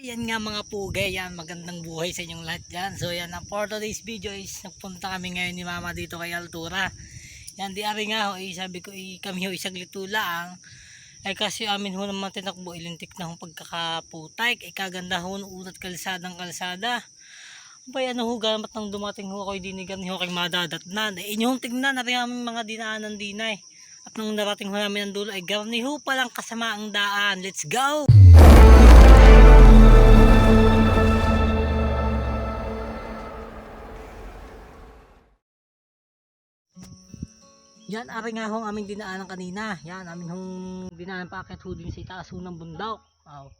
Yan nga mga pugay, yan magandang buhay sa inyong lahat dyan. So yan, ang for today's video is nagpunta kami ngayon ni mama dito kay Altura. Yan, di ari nga ho, eh, sabi ko eh, kami ho isaglit lang. Ay kasi amin ho naman tinakbo, ilintik na ho pagkakaputay. Ay kaganda ho, unat kalsadang kalsada. Bay ano ho, gamat nang dumating ho ako, dinigan ho kay madadatnan. Eh inyong tignan, nari aming mga dinaanan dinay. At nung narating ho namin ang dulo, ay garni ho palang kasama ang daan. Let's go! Yan, ari nga hong aming dinaanan kanina. Yan, aming hong dinaanan pa akit ho din sa itaas ho ng bundok. Aw.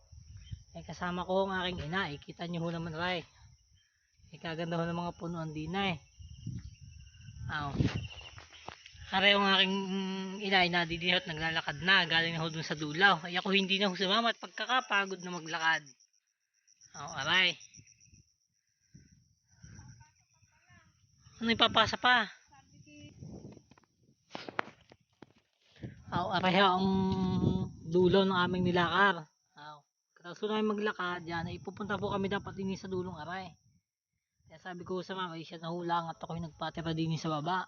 Eh, kasama ko ang aking ina. Ikita nyo ho naman ray. Ikaganda ho ng mga punuan din eh. Aw. Ari ang aking ina ay nadidihot naglalakad na. Galing na ho dun sa dulaw. Ay ako hindi na ho sumama at pagkakapagod na maglakad. Aw, aray. Ano ipapasa pa? Aw, aray ho ang dulo ng aming nilakar. Aw. Katapos namin maglakad, yan, ay pupunta po kami dapat din sa dulong aray. Kaya sabi ko sa mama, siya nahulang at ako'y nagpatira din sa baba.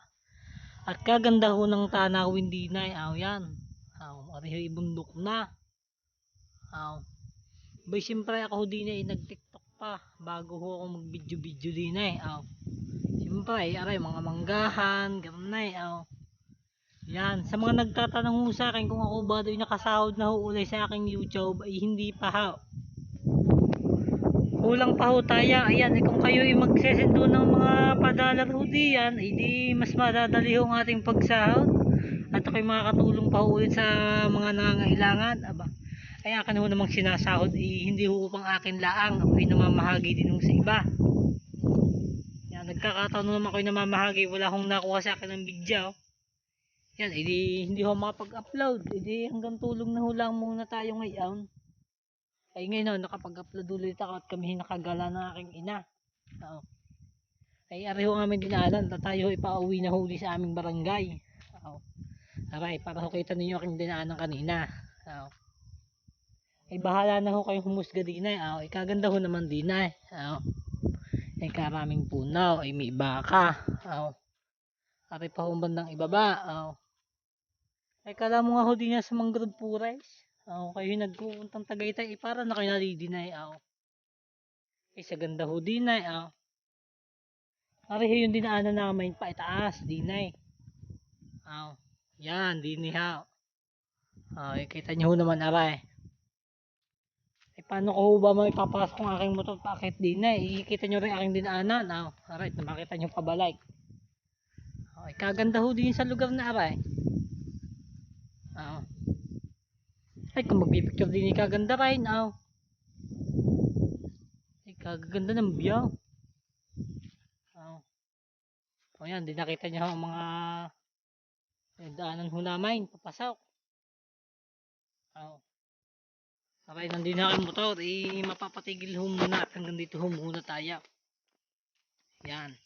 At kaganda ho ng tanawin din ay, aw yan. Aw, aray ho ibundok na. Aw. Bay, siyempre ako din ay nag-tiktok pa bago ho ako mag-video-video din ay. Aw. Siyempre, ay, aray, mga manggahan, ganun na eh, aw. Yan, sa mga nagtatanong ho sa akin kung ako ba daw nakasahod na ho ulay sa aking YouTube ay hindi pa ho. Kulang pa ho tayo. Ayan, eh, kung kayo ay magsesendo ng mga padalar ho diyan, ay di mas madadali ho ang ating pagsahod. At ako'y makakatulong pa ho ulit sa mga nangangailangan. Aba, ay akin ho namang sinasahod, eh, hindi ho upang akin laang. Ako'y namamahagi din ho sa iba. Yan, nagkakataon naman ako'y namamahagi. Wala akong nakuha sa akin ng video. Yan, edi hindi ho makapag-upload. Edi hanggang tulong na ho lang muna tayo ngayon. Ay ngayon nakapag-upload ulit ako at kami nakagala ng aking ina. Oo. Ay ari ho aming dinaanan. na tayo ipauwi na huli sa aming barangay. Oo. Aray, para ho kita ninyo aking dinaanan kanina. Oo. Ay bahala na ho kayong humusga din ay. Oo. Ikaganda ho naman din ay. Oo. Ay karaming punaw. Ay may baka. Oo. Ari pa ho bandang ibaba. Oo. Ay kala mo nga ho din yan sa mangrove pures. Ako kayo nagpupuntang Tagaytay. Eh, para na kayo nadidinay. Ako. Eh sa ganda ho dinay. Ako. Ari ho yung dinaanan namin pa itaas. Dinay. Ako. Yan. Dinay ha. Oh, eh, kita nyo ho naman aray. Eh paano ko ba maipapasok ang aking motor paakit dinay? Ikita nyo rin aking dinaanan. Ako. Aray. Makita nyo pabalik. Oh, eh, kaganda ho din sa lugar na aray. Oo. Ay, kung magpipicture din kaganda rin, aw. Ay, kaganda ng biyaw. Aw. O yan, di nakita niyo ang mga eh, daanan ho namin, papasok. Aw. Aray, nandun na ang motor, eh, mapapatigil ho muna at hanggang dito ho muna tayo. Yan.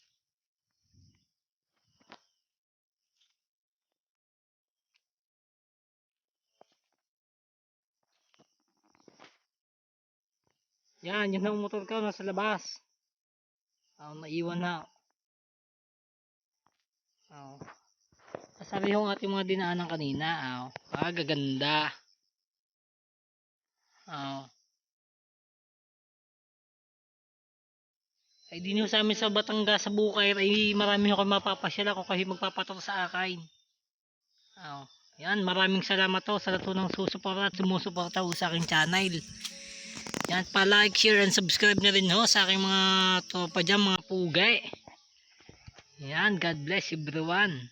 Yan, yung ang motor ko nasa labas. Ah, naiwan na. Oh. Sabi yung ating mga dinaanan kanina, aw. Ah, gaganda. Aw. Ay di nyo sa amin sa Batangas sa Bukay ay marami ako mapapasyal ako kasi magpapatok sa akin. Aw. Yan, maraming salamat to sa lahat ng susuporta at sumusuporta sa aking channel. Yan, pa-like, share, and subscribe na rin ho sa aking mga tropa dyan, mga pugay. Yan, God bless everyone.